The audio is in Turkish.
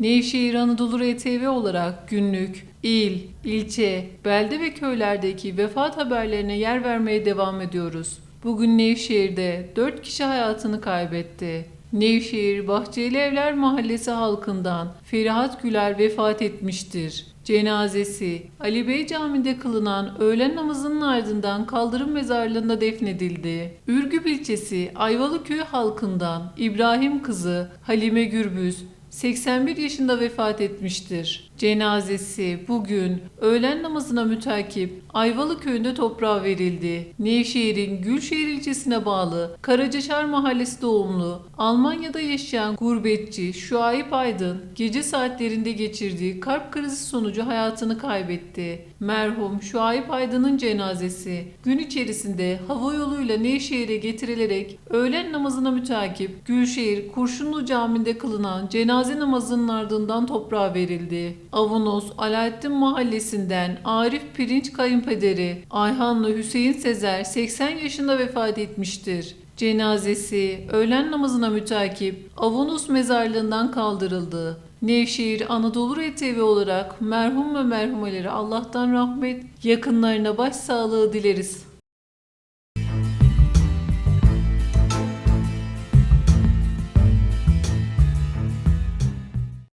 Nevşehir Anadolu RTV olarak günlük, il, ilçe, belde ve köylerdeki vefat haberlerine yer vermeye devam ediyoruz. Bugün Nevşehir'de 4 kişi hayatını kaybetti. Nevşehir Bahçeli Evler Mahallesi halkından Ferihat Güler vefat etmiştir. Cenazesi Ali Bey Camii'nde kılınan öğlen namazının ardından kaldırım mezarlığında defnedildi. Ürgüp ilçesi Ayvalı Köyü halkından İbrahim kızı Halime Gürbüz 81 yaşında vefat etmiştir. Cenazesi bugün öğlen namazına mütakip Ayvalı köyünde toprağa verildi. Nevşehir'in Gülşehir ilçesine bağlı Karacaşar mahallesi doğumlu Almanya'da yaşayan gurbetçi Şuayb Aydın gece saatlerinde geçirdiği kalp krizi sonucu hayatını kaybetti. Merhum Şuayb Aydın'ın cenazesi gün içerisinde hava yoluyla Nevşehir'e getirilerek öğlen namazına mütakip Gülşehir Kurşunlu Camii'nde kılınan cenaze namazının ardından toprağa verildi. Avanos Alaaddin Mahallesi'nden Arif Pirinç kayınpederi Ayhanlı Hüseyin Sezer 80 yaşında vefat etmiştir. Cenazesi öğlen namazına mütakip Avanos mezarlığından kaldırıldı. Nevşehir Anadolu RTV olarak merhum ve merhumeleri Allah'tan rahmet, yakınlarına başsağlığı dileriz.